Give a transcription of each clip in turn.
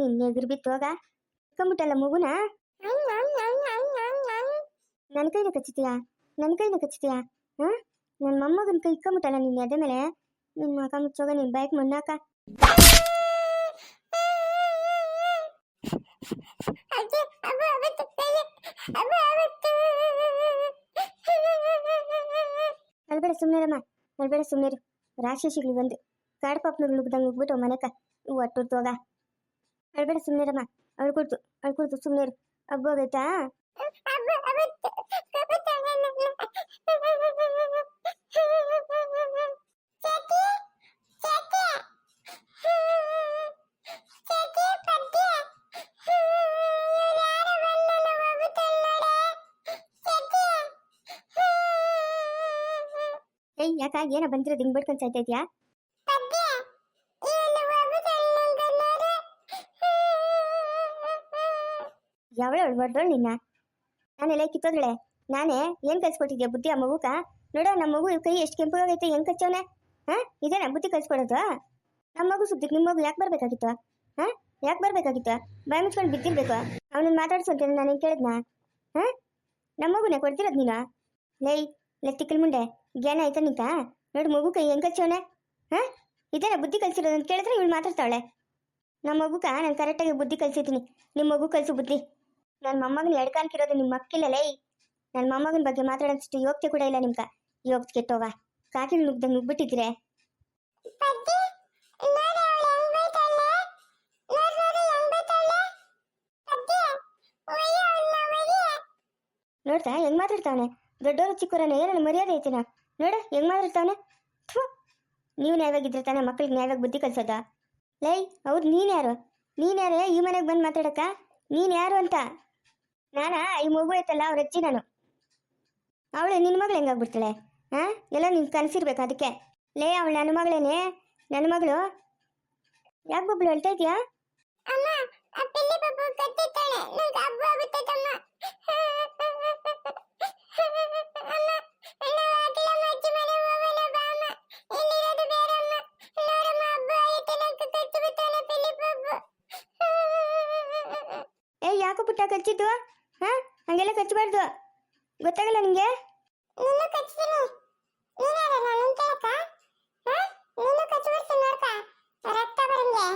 ನೀನ್ ಎದುರು ಬಿತ್ತು ಹೋಗ ಇಕ್ಕೊಂಬಿಟ್ಟಲ್ಲ ಮಗುನ? ನನ್ನ ಕೈನ ಕಚ್ಚಿತೀಯಾ ನನ್ನ ಕೈನ ಕಚ್ಚಿತೀಯಾ ಹಾ? ನನ್ನ ಮೊಮ್ಮಗನ ಕೈ ಇಕ್ಕೊಂಬಿಟ್ಟಲ್ಲ ನಿನ್ನ ಎದೆ ಮೇಲೆ? ನಿನ್ನ ಮಕ ಮುಚ್ಚೋಗ ನಿನ್ನ ಬೈಕ್ ಮಣ್ಣಾಕ? ಅಲ್ಬೇಡ ಸುಮ್ಮನೆರಮ್ಮ ಅಲ್ಬೇಡ ರಾಶಿ ಸಿಗ್ಲಿ ಬಂದು ಕಾಡು ಪಾಪಗಳು ನುಗ್ದಂಗೆ ಹೋಗ್ಬಿಟ್ಟು ಮನೆಕ. ಒಟ್ಟು ಹೋಗ. ಅಳ್ಬೇಡ ಸುಮ್ಮನೆರಮ್ಮ ಅಳ್ಕೊಡ್ತು ಅಳ್ಕೊಡ್ತು ಸುಮ್ಮನೆರು ಹಬ್ಬ ಹೋಗೈತಾ ಏಯ್ ಯಾಕ ಏನ ಬಂದಿರೋದು ಹಿಂಗ್ ಬಡ್ಕೊಂಡ್ ಸಾಯ್ತಾ ಯಾವಳ ಹೊಡ್ದೋಳು ನಿನ್ನ? ನಾನೆಲ್ಲ ಕಿತ್ತೋದ್ಳೆ ನಾನೇ ಏನು ಕಲ್ಸ್ಕೊಟ್ಟಿದ್ಯಾ ಬುದ್ಧಿ ಆ ಮಗುಕ? ನೋಡೋ ನಮ್ಮ ಮಗು ಕೈ ಎಷ್ಟು ಕೆಂಪಗಾಗೈತೆ, ಹೆಂಗ್ ಕಚ್ಚವನೆ ಹಾ? ಇದೇನಾ ಬುದ್ಧಿ ಕಲ್ಸ್ಕೊಡೋದು? ನಮ್ಮ ಮಗು ಸುದ್ದಿಗೆ ನಿಮ್ಮ ಮಗು ಯಾಕೆ ಬರಬೇಕಾಗಿತ್ತು? ಹಾ? ಯಾಕೆ ಬರ್ಬೇಕಾಗಿತ್ತು? ಬಾಯಿ ಮುಚ್ಕೊಂಡು ಬಿದ್ದಿರ್ಬೇಕು. ಅವನನ್ನ ಮಾತಾಡ್ಸಂತೇನೆ ನಾನು ಕೇಳಿದ್ನ? ಹಾ? ನಮ್ಮ ಮಗುನೇ ಕೊಡ್ತಿರೋದು ನೀನು? ಲೈ ಲೆತ್ತಿಕ್ಕಲ್ ಮುಂಡೆ ಜ್ಞಾನ ಆಯ್ತಾ ನಿಂತ? ನೋಡು, ಮಗು ಕೈ ಹೆಂಗೆ ಕಚ್ಚವನೆ ಹಾ? ಇದೇನಾ ಬುದ್ಧಿ ಕಲ್ಸಿರೋದು ಅಂತ ಕೇಳಿದ್ರೆ ಇವಳು ಮಾತಾಡ್ತಾಳೆ ನಮ್ಮ ಮಗುಕ ನಾನು ಕರೆಕ್ಟಾಗಿ ಬುದ್ಧಿ ಕಲ್ಸಿದ್ದೀನಿ. ನಿಮ್ಮ ಮಗು ಕಲ್ಸು ಬುದ್ಧಿ. ನನ್ನ ಮೊಮ್ಮಗನ ಎಡ್ಕಾನ್ಕಿರೋದು ನಿಮ್ಮ ಮಕ್ಕಿಲ್ಲ ಲೇ ನನ್ನ ಮೊಮ್ಮಗನ ಬಗ್ಗೆ ಮಾತಾಡೋಷ್ಟು ಯೋಗ್ಯತೆ ಕೂಡ ಇಲ್ಲ ನಿಮ್ಗ. ಯೋಗ್ಯ ಕೆಟ್ಟೋವ? ಕಾಕಿ ನುಗ್ದಂಗೆ ನುಗ್ಬಿಟ್ಟಿದ್ರೆ? ನೋಡ್ತಾ ಹೆಂಗ್ ಮಾತಾಡ್ತಾವನೆ? ದೊಡ್ಡವರು ಚಿಕ್ಕವರನ್ನ ಏನನ್ನ ಮರ್ಯಾದೆ ಐತಿನ? ನೋಡ ಹೆಂಗ್ ಮಾತಾಡ್ತಾವನೆ? ನೀವ್ ನೀವು ನ್ಯಾಯವಾಗಿದ್ರೆ ತಾನೇ ಮಕ್ಳಿಗೆ ನ್ಯಾಯವಾಗಿ ಬುದ್ಧಿ ಕಲ್ಸೋದ? ಲೈ ಅವ್ರು ನೀನ್ ಯಾರು ನೀನ್ ಯಾರೇ ಈ ಮನೆಗೆ ಬಂದು ಮಾತಾಡಕ ನೀನ್ ಯಾರು ಅಂತ? ನಾನಾ? ಈ ಮಗು ಐತಲ್ಲ, ಅವ್ರ ಅಜ್ಜಿ ನಾನು. ಅವಳು ನಿನ್ನ ಮಗಳು ಹೆಂಗಾಗ್ಬಿಡ್ತಾಳೆ? ಹಾ ಎಲ್ಲ ನಿನ್ ಕನಸಿರ್ಬೇಕು ಅದಕ್ಕೆ. ಲೇ, ಅವಳು ನನ್ನ ಮಗಳೇನೆ. ನನ್ನ ಮಗಳು. ಯಾಕೆ ಬಬ್ಲು ಹೇಳ್ತಾ ಇದೆಯಾ? ಅಮ್ಮ, ಆ ಪಿಲ್ಲಿ ಅಮ್ಮ ಪುಟ್ಟ ಕಚ್ಚಿದ್ದು ಹಾ? ಹಂಗೆಲ್ಲ ಕಚ್ಚಬಾರ್ದು ಗೊತ್ತಾಗಲ್ಲ ನಿಂಗೆ? ನೀನು ನೀನಾರ ನಾನು ಕೇಳಕ ಹಾ? ನೀನು ಕಚ್ಚಿ ನೋಡ್ಕ. ರಕ್ತ ಬರಂಗೆ.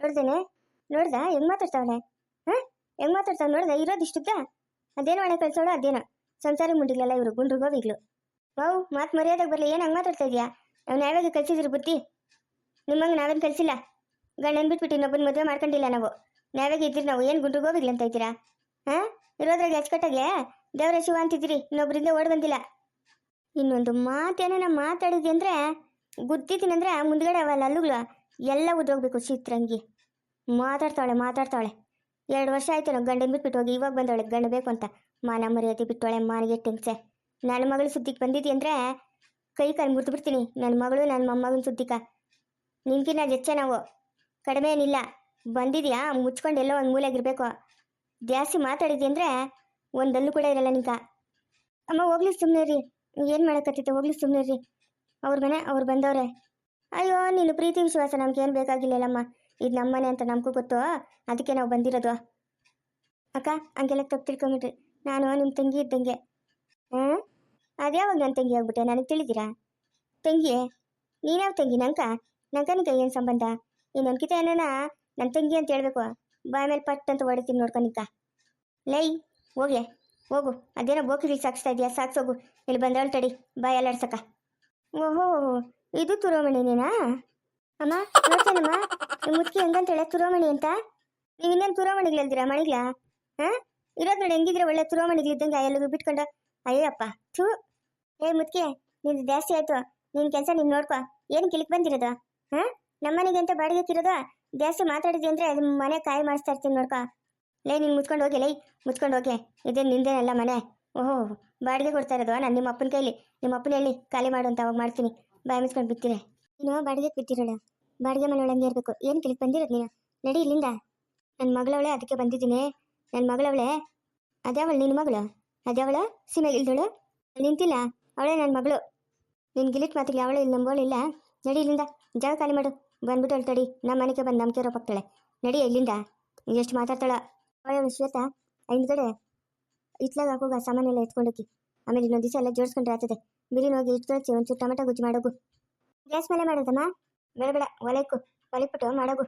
ನೋಡ್ದೇನೆ? ನೋಡ್ದ? ಹೆಂಗ್ ಮಾತಾಡ್ತಾವಳೆ ಹಾ? ಹೆಂಗ್ ಮಾತಾಡ್ತಾವ ನೋಡ್ದ? ಇರೋದು ಇಷ್ಟುದ್ದ? ಅದೇನೋ ಒಳ್ಳೆ ಕಳ್ಸೋಳು ಅದೇನೋ. ಸಂಸಾರಿ ಮುಂಡಿಗ್ಲೆಲ್ಲ ಇವರು ಗುಂಡ್ರು ಗೋವಿಗ್ಲು ವಾವ್ ಮಾತು ಮರ್ಯಾದಾಗ ಬರಲಿ. ಏನು ಹಂಗೆ ಮಾತಾಡ್ತಾ ಇದೀಯಾ? ನಾವು ಯಾವಾಗ ಕಲ್ಸಿದ್ರು ಬುದ್ಧಿ? ನಿಮ್ಮಂಗೆ ನಾವೇನು ಕಲ್ಸಿಲ್ಲ. ಗಂಡನ್ ಬಿಟ್ಬಿಟ್ಟು ಇನ್ನೊಬ್ಬನ ಮದುವೆ ಮಾಡ್ಕೊಂಡಿಲ್ಲ ನಾವು. ನಾವಾಗ ಇದ್ರಿ ನಾವು? ಏನು ಗುಂಡ್ರಿಗೆ ಗೋವಿಗ್ಲು ಅಂತ ಇದ್ದೀರಾ? ಹಾಂ? ಇರೋದ್ರಾಗ ಅಚ್ಚುಕಟ್ಟಾಗೆ ದೇವರ ಶಿವ ಅಂತಿದ್ದೀರಿ. ಇನ್ನೊಬ್ಬರಿಂದ ಓಡಿ ಬಂದಿಲ್ಲ. ಇನ್ನೊಂದು ಮಾತೇನ ಮಾತಾಡಿದ್ವಿ ಅಂದರೆ, ಗುದ್ದಿದ್ದೀನಿ ಅಂದ್ರೆ ಮುಂದ್ಗಡೆ ಅವಲ್ಲ ಅಲ್ಲುಗಳು ಎಲ್ಲ ಉದ್ರೋಗ್ಬೇಕು ಚಿತ್ರಂಗಿ. ಮಾತಾಡ್ತಾಳೆ ಮಾತಾಡ್ತಾಳೆ ಎರಡು ವರ್ಷ ಆಯ್ತು ನಾವು ಗಂಡನ ಬಿಟ್ಬಿಟ್ಟು ಹೋಗಿ, ಇವಾಗ ಬಂದವಳೆ ಗಂಡ ಬೇಕು ಅಂತ. ಮಾನ ಮರ್ಯಾದೆ ಬಿಟ್ಟವಳೆ ಮಾನಿಗೆ ಟೆನ್ಸೆ ನನ್ನ ಮಗಳು ಸುದ್ದಿಗೆ ಬಂದಿದ್ದಿ ಅಂದರೆ, ಕೈ ಕಾಲು ಮುರಿದು ಬಿಡ್ತೀನಿ. ನನ್ನ ಮಗಳು ನನ್ನ ಮೊಮ್ಮಗನ ಸುದ್ದಿಕ ನಿಮ್ಗಿನ್ನ ಹೆಚ್ಚೆ ನಾವು. ಕಡಿಮೆ ಏನಿಲ್ಲ. ಬಂದಿದ್ಯಾ? ಮುಚ್ಕೊಂಡು ಎಲ್ಲೋ ಒಂದು ಮೂಲೆಗಿರ್ಬೇಕು. ಜಾಸ್ತಿ ಮಾತಾಡಿದ್ಯ ಅಂದ್ರೆ ಒಂದಲ್ಲೂ ಕೂಡ ಇರಲ್ಲ ನಿಂಕ ಅಮ್ಮ, ಹೋಗ್ಲಿ ಸುಮ್ಮನೆ ರೀ ಏನು ಮಾಡಕತ್ತಿತ್ತು ಹೋಗ್ಲಿ ಸುಮ್ಮನೆ ರೀ ಅವ್ರ ಮನೆ, ಅವ್ರು ಬಂದವ್ರೆ. ಅಯ್ಯೋ, ನೀನು ಪ್ರೀತಿ ವಿಶ್ವಾಸ. ನಮ್ಗೆ ಏನು ಬೇಕಾಗಿಲ್ಲಲ್ಲಮ್ಮ. ಇದು ನಮ್ಮನೆ ಅಂತ ನಮಗೂ ಗೊತ್ತು. ಅದಕ್ಕೆ ನಾವು ಬಂದಿರೋದು. ಅಕ್ಕ, ಹಂಗೆಲ್ಲ ತಪ್ಪು ತಿಳ್ಕೊಂಬಿಟ್ರಿ. ನಾನು ನಿಮ್ಮ ತಂಗಿ ಇದ್ದಂಗೆ. ಹಾಂ? ಅದ್ಯಾವಾಗ ನನ್ನ ತಂಗಿ ಆಗ್ಬಿಟ್ಟೆ? ನನಗೆ ತಿಳಿದಿರಾ? ತಂಗಿ ನೀನ್ಯಾವ ತಂಗಿ? ನಂಕ? ನಂಕ ನಿಂಕ ಏನು ಸಂಬಂಧ? ಈ ನಂಕಿತ ಏನಾನ ನನ್ನ ತಂಗಿ ಅಂತ ಹೇಳ್ಬೇಕು. ಬಾಯ್ ಮೇಲೆ ಪಟ್ ಅಂತ ಹೊಡಿತೀನಿ ನೋಡ್ಕೊನಿಕ ಲೈ, ಹೋಗೆ, ಹೋಗು. ಅದೇನೋ ಬೋಕಿರಿ ಸಾಕ್ಸ್ತಾ ಇದೆಯಾ? ಸಾಕ್ಸೋಗು ಇಲ್ಲಿ ಬಂದವಳು ತಡಿ. ಬಾಯ್ ಅಲ್ಲಾಡ್ಸಕ್ಕ ಓಹೋ, ಇದು ತುರೋಮಣಿ ನೀನಾ? ಅಮ್ಮ, ನೋಡ್ತೇನಮ್ಮ? ನಿಮ್ಮ ಮುದುಕಿ ಹೆಂಗಂತ ಹೇಳ? ತುರೋಮಣಿ ಅಂತ? ನೀವು ಇನ್ನೇನು ತುರೋಮಣಿಗ್ಲಲ್ದಿರಾ ಮಣಿಗ್ಲ ಹಾ? ಇರೋದು ನೋಡಿ ಹೆಂಗಿದ್ರೆ ಒಳ್ಳೆ ತುರೋಮಣಿಗಳಿದ್ದಂಗೆ ಎಲ್ಲರಿಗೂ ಬಿಟ್ಕೊಂಡು. ಅಯ್ಯಪ್ಪ ಥೂ. ಏ ಮುದ್ಕೆ ನಿಂದು ಜಾಸ್ತಿ ಆಯ್ತು. ನಿನ್ ಕೆಲಸ ನೀನು ನೋಡ್ಕೊ. ಏನು ಕಿಲಿಕ್ ಬಂದಿರೋದು? ಹಾ? ನಮ್ಮನೆಗೆ ಅಂತ ಬಾಡಿಗೆ ಇರೋದು ಜಾಸ್ತಿ ಮಾತಾಡಿದ್ವಿ ಅಂದ್ರೆ ಅದು ಮನೆ ಕಾಯಿ ಮಾಡಿಸ್ತಾ ಇರ್ತೀನಿ ನೋಡ್ಕೊ. ಲೇ, ನೀನು ಮುಚ್ಕೊಂಡು ಹೋಗಿ, ಲೈ, ಮುಚ್ಕೊಂಡು ಹೋಗಿ. ಇದೇನು ನಿಂದೇನಲ್ಲ ಮನೆ. ಓಹೋ, ಬಾಡಿಗೆ ಕೊಡ್ತಾ ಇರೋದು ನಾನು ನಿಮ್ಮ ಅಪ್ಪನ ಕೈಲಿ. ನಿಮ್ಮ ಅಪ್ಪನ ಹೇಳಿ ಖಾಲಿ ಮಾಡು ಅಂತ ಅವಾಗ ಮಾಡ್ತೀನಿ. ಬಾಯಿ ಮುಚ್ಕೊಂಡು ಬಿಡ್ತೀನಿ ನೀನು ಬಾಡಿಗೆ ಬಿತ್ತಿರೋಣ ಬಾಡಿಗೆ ಮನೆ ಇರಬೇಕು. ಏನು ಕಿಲಿಕ್ ಬಂದಿರೋದು ನೀನು? ನಡಿ ಇಲ್ಲಿಂದ. ನನ್ನ ಮಗಳವಳೆ ಅದಕ್ಕೆ ಬಂದಿದ್ದೀನಿ. ನನ್ನ ಮಗಳವಳೆ ಅದ್ಯಾವಳು? ನಿನ್ನ ಮಗಳು? ಅದ್ಯಾವಳ? ಸೀಮೆ ಇಲ್ದಳು? ನಿಂತಿಲ್ಲ? ಅವಳೇ ನನ್ನ ಮಗಳು. ನಿನ್ನ ಗಿಲಿಟ್ ಮಾತಿಗೆ ಅವಳು ಇಲ್ಲಿ ನಂಬೋಳಿಲ್ಲ ನಡಿ ಇಲ್ಲಿಂದ. ಜಾಗ ಖಾಲಿ ಮಾಡು. ಬಂದ್ಬಿಟ್ಟು ಹೇಳ್ತಾಡಿ ತಡಿ ನಮ್ಮ ಮನೆಗೆ ಬಂದು ನಂಬಿಕೆ ರೋಪಾಗ್ತಾಳೆ ನಡಿ ಎಲ್ಲಿಂದ ಎಷ್ಟು ಮಾತಾಡ್ತಾಳ? ಅಯ್ಯೋ ಶ್ವೇತಾ ಹಿಂದ್ಗಡೆ ಇತ್ಲಾಗ ಹಾಕೋಗ ಸಾಮಾನೆಲ್ಲ ಎತ್ಕೊಂಡೋಗಿ. ಆಮೇಲೆ ಇನ್ನೊಂದು ದಿವಸ ಎಲ್ಲ ಜೋಡಿಸ್ಕೊಂಡ್ರೆ ಆಗ್ತದೆ ಬಿರಿನ ಹೋಗಿ ಇಟ್ಕೊಳ್ಸಿ ಒಂಚೂರು ಟೊಮೆಟೊ ಗುಜ್ಜು ಮಾಡೋಗು. ಗ್ಯಾಸ್ ಮೇಲೆ ಮಾಡೋದಮ್ಮ? ಬೇಡ ಬೇಡ, ಒಲೆಕ್ಕು, ಒಲೆಕ್ಬಿಟ್ಟು ಮಾಡೋಗು.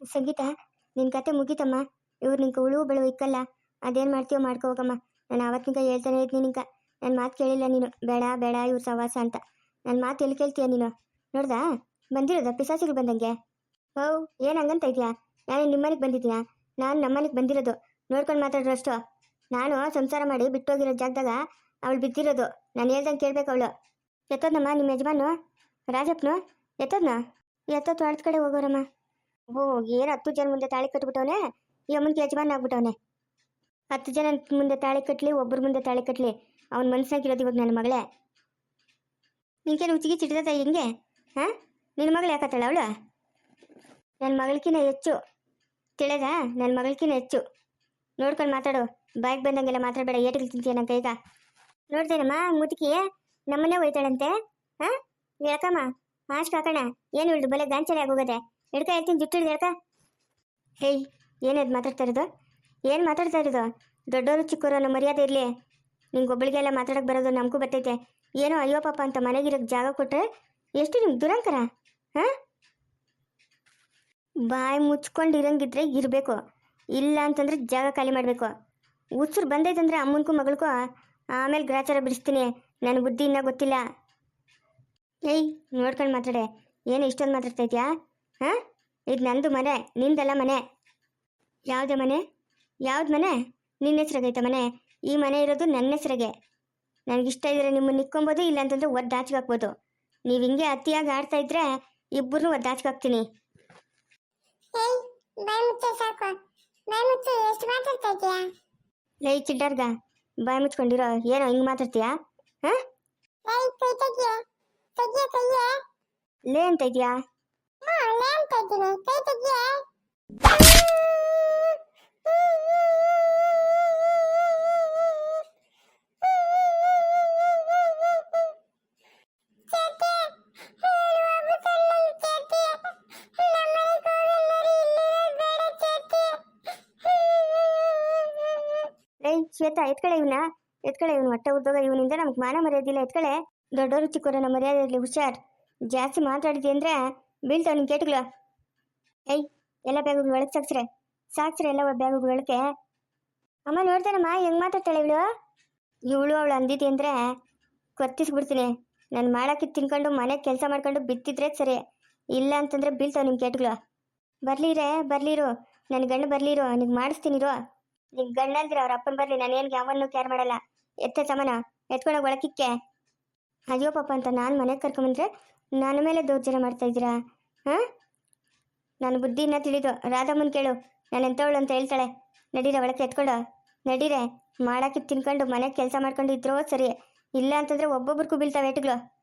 ಸಂಗೀತ ನಿನ್ನ ಕತೆ ಮುಗೀತಮ್ಮ. ಇವ್ರು ನಿಂಗೆ ಉಳು ಬೆಳು ಇಕ್ಕಲ್ಲ. ಅದೇನು ಮಾಡ್ತೀವೋ ಮಾಡ್ಕೋ ಹೋಗಮ್ಮ. ನಾನು ಅವತ್ತಿನಿಂದ ಹೇಳ್ತಾನೆ ಇದ್ದೀನಿ ನಿಂಕ ನನ್ನ ಮಾತು ಕೇಳಿಲ್ಲ ನೀನು. ಬೇಡ ಬೇಡ, ಇವ್ರ ಸವಾಸ ಅಂತ. ನನ್ನ ಮಾತು ಎಲ್ಲಿ ಕೇಳ್ತೀಯ ನೀನು? ನೋಡ್ದಾ? ಬಂದಿರೋದ ಪಿಸಾಸಿಗಳು ಬಂದಂಗೆ. ಹೌ, ಏನು ಹಂಗಂತ ಇದೆಯಾ? ನಾನು ನಿಮ್ಮನೆಗೆ ಬಂದಿದ್ದೀನಾ ನಾನು ನಮ್ಮನೆಗೆ ಬಂದಿರೋದು. ನೋಡ್ಕೊಂಡು ಮಾತಾಡ್ರಷ್ಟು. ನಾನು ಸಂಸಾರ ಮಾಡಿ ಬಿಟ್ಟೋಗಿರೋ ಜಾಗದಾಗ ಅವಳು ಬಿದ್ದಿರೋದು. ನಾನು ಹೇಳ್ದಂಗೆ ಕೇಳಬೇಕು ಅವಳು. ಎತ್ತೋದಮ್ಮ ನಿಮ್ಮ ಯಜಮಾನು ರಾಜಪ್ಪನು? ಎತ್ತೋದ್ನ? ಎತ್ತೋದು ತೊಳೆದ ಕಡೆ ಹೋಗೋರಮ್ಮ. ಓ, ಏನು ಹತ್ತು ಜನ ಮುಂದೆ ತಾಳಿ ಕಟ್ಬಿಟ್ಟವನೆ? ಈ ಅಮ್ಮನಿಗೆ ಯಜಮಾನ ಆಗ್ಬಿಟ್ಟವನೆ. ಹತ್ತು ಜನ ಮುಂದೆ ತಾಳಿ ಕಟ್ಲಿ ಒಬ್ಬರ ಮುಂದೆ ತಾಳಿ ಕಟ್ಲಿ. ಅವನ ಮನಸ್ಸಾಗಿರೋದು ಇವಾಗ ನನ್ನ ಮಗಳೇ. ನಿನ್ಕೇನು ಉಚ್ಚಿಗೆ ಚಿಟ್ಟದ ಹೆಂಗೆ? ಹಾಂ? ನಿನ್ನ ಮಗಳು ಯಾಕತ್ತಾಳ ಅವಳು? ನನ್ನ ಮಗಳಿಗಿನ ಹೆಚ್ಚು. ತಿಳಿದ? ನನ್ನ ಮಗಳಿಗಿನ ಹೆಚ್ಚು. ನೋಡ್ಕೊಂಡು ಮಾತಾಡು. ಬಾಯಿಗೆ ಬಂದಂಗೆಲ್ಲ ಮಾತಾಡಬೇಡ. ಏಟಿಗೆ ತಿಂತೀಯ ನನ್ನ ಕೈಗ ನೋಡ್ತೇನಮ್ಮ ಮುದುಕಿ ನಮ್ಮನ್ನೇ ಒಯ್ತಾಳಂತೆ ಹಾಂ? ಯಾಕಮ್ಮ ಮಾಸ್ಕ್ ಹಾಕೋಣ. ಏನು ಹಿಡ್ದು ಬಲೆ ಗಾಂಚಲಿ ಆಗೋಗದೆ. ಹಿಡ್ಕ, ಹೇಳ್ತೀನಿ, ಜುಟ್ಟು ಹಿಡ್ದು ಹೇಳ್ಕ. ಹೇಯ್, ಏನದು ಮಾತಾಡ್ತಾ ಇರೋದು? ಏನು ಮಾತಾಡ್ತಾ ಇರೋದು? ದೊಡ್ಡವರು ಚಿಕ್ಕವರು ಅನ್ನೋ ಮರ್ಯಾದೆ ಇರಲಿ. ನಿಂಗೆ ಒಬ್ಬಳಿಗೆಲ್ಲ ಮಾತಾಡಕ್ಕೆ ಬರೋದು ನಮಗೂ ಬರ್ತೈತೆ. ಏನೋ ಅಯ್ಯೋ ಪಾಪ ಅಂತ ಮನೆಗಿರೋಕ್ಕೆ ಜಾಗ ಕೊಟ್ಟರೆ ಎಷ್ಟು ನಿಮ್ಗೆ ದುರಂಕರ? ಹಾಂ? ಬಾಯಿ ಮುಚ್ಕೊಂಡು ಇರಂಗಿದ್ರೆ ಇರಬೇಕು. ಇಲ್ಲ ಅಂತಂದ್ರೆ ಜಾಗ ಖಾಲಿ ಮಾಡಬೇಕು. ಹುಚ್ಚರು ಬಂದೈತಂದ್ರೆ ಅಮ್ಮನ್ಗೂ ಮಗಳಿಗೂ ಆಮೇಲೆ ಗ್ರಾಚಾರ ಬಿಡಿಸ್ತೀನಿ. ನನ್ನ ಬುದ್ಧಿ ಇನ್ನೂ ಗೊತ್ತಿಲ್ಲ. ಏಯ್, ನೋಡ್ಕೊಂಡು ಮಾತಾಡೆ. ಏನು ಇಷ್ಟೊಂದು ಮಾತಾಡ್ತಾ ಇದೆಯಾ? ಹಾಂ? ಇದು ನಂದು ಮನೆ, ನಿಂದಲ್ಲ ಮನೆ. ಯಾವುದೇ ಮನೆ? ಯಾವ್ದು ಮನೆ? ನಿನ್ನ ಹೆಸ್ರಾಗೈತೆ ಮನೆ? ಈ ಮನೆ ಇರೋದು ನನ್ನ ಹೆಸ್ರಾಗೆ. ನನಗಿಷ್ಟ ಇದ್ರೆ ನಿಮ್ಮನ್ನ ನಿಕ್ಕೊಬೋದು ಇಲ್ಲ ಅಂತಂದ್ರೆ ಒದ್ದು ಹಾಕ್ಬೋದು. ನೀವು ಹಿಂಗೆ ಅತಿಯಾಗಿ ಆಡ್ತಾ ಇದ್ರೆ ಇಬ್ಬರನ್ನೂ ಒದ್ದು ಆಚೆಗೆ ಹಾಕ್ತೀನಿ ಏಯ್ ಬಾಯ್ ಮುಚ್ಚ ಸಾಕು. ಬಾಯ್ ಮುಚ್ಚು ಎಷ್ಟು ಮಾತಾಡ್ತಾ ಇದೀಯಾ ಲೈ ಚಿಡ್ಡರ್ಗ ಬಾಯ್ ಮುಚ್ಕೊಂಡಿರೋ ಏನೋ ಹಿಂಗೆ ಮಾತಾಡ್ತೀಯಾ? ಹಾಂ? ಏಯ್ ಕೈ ತೆಗಿಯೆ ತೆಗಿಯೆ. ಕೈಯೆ ಲೇ ಅಂತ ಇದೆಯಾ? ಹ್ಞೂ ಲೇ ಅಂತ ಇದ್ದೀನಿ. ಕೈ ತೆಗಿಯೆ. ಶ್ವೇತಾ, ಎತ್ಕಳೆ ಇವನ? ಎತ್ಕಳೆ ಇವನು? ಹೊಟ್ಟೆ ಉದ್ದೋಗ ಇವನಿಂದ ನಮ್ಗೆ ಮಾನ ಮರ್ಯಾದಿಲ್ಲ ಎತ್ಕಳೆ, ದೊಡ್ಡವರು ಚಿಕ್ಕವರು ನಮ್ಮ ಮರ್ಯಾದೆ ಇರಲಿ ಹುಷಾರ್, ಜಾಸ್ತಿ ಮಾತಾಡಿದ್ವಿ ಅಂದರೆ ಬೀಳ್ತಾವ ಅವ್ನಿಗೆ ಕೇಟ್ಗಳು ಏಯ್, ಎಲ್ಲ ಬ್ಯಾಗುಗಳು ಒಳಗೆ ಸಾಕ್ಸ್ರೆ. ಸಾಕ್ಸ್ರೆ ಎಲ್ಲ ಬ್ಯಾಗುಗಳು ಒಳಕ್ಕೆ. ಅಮ್ಮ ನೋಡ್ತಾನಮ್ಮ ಹೆಂಗೆ ಮಾತಾಡ್ತಾಳೆ ಇವಳು? ಇವಳು ಅವಳು ಅಂದಿದ್ದೆ ಅಂದರೆ ಕೊತ್ತಿಸ್ಬಿಡ್ತೀನಿ. ನಾನು ಮಾಡೋಕ್ಕೆ ತಿನ್ಕೊಂಡು ಮನೆ ಕೆಲಸ ಮಾಡ್ಕೊಂಡು ಬಿತ್ತಿದ್ರೆ ಸರಿ. ಇಲ್ಲ ಅಂತಂದ್ರೆ ಬೀಳ್ತಾವ ನಿಮ್ಮ ಕೇಟ್ಗಳು ಬರ್ಲಿರೇ ಬರ್ಲಿರು ನನ್ನ ಗಂಡು ಬರ್ಲಿರು ನಿಂಗೆ ಮಾಡಿಸ್ತೀನಿರು ನಿನ್ ಗಂಡಂದ್ರೆ ಅವ್ರ ಅಪ್ಪನ್ ಬರ್ಲಿ, ನಾನು ಏನು ಯಾವನ್ನೂ ಕೇರ್ ಮಾಡಲ್ಲ. ಎತ್ತ ಸಮಾನ ಎತ್ಕೊಂಡೋಗಿ ಒಳಕಿಕ್ಕೆ. ಅಯ್ಯೋ ಪಾಪ ಅಂತ ನಾನು ಮನೆಗೆ ಕರ್ಕೊಂಬಂದ್ರೆ ನನ್ನ ಮೇಲೆ ದೌರ್ಜನ್ಯ ಮಾಡ್ತಾ ಇದ್ದೀರಾ? ಹಾಂ? ನನ್ನ ಬುದ್ಧಿನ ತಿಳಿದು, ರಾಧಮ್ಮನ್ ಕೇಳು, ನಾನು ಎಂಥವಳು ಅಂತ ಹೇಳ್ತಾಳೆ. ನಡೀರ ಒಳಕ್ಕೆ ಎತ್ಕೊಂಡು. ನಡೀರೆ ಮಾಡಾಕಿ ತಿನ್ಕೊಂಡು ಮನೆಗೆ ಕೆಲಸ ಮಾಡ್ಕೊಂಡು ಇದ್ರೋ ಸರಿ, ಇಲ್ಲ ಅಂತಂದ್ರೆ ಒಬ್ಬೊಬ್ರಿಗೂ ಬೀಳ್ತಾವೆ ಏಟುಗಳು.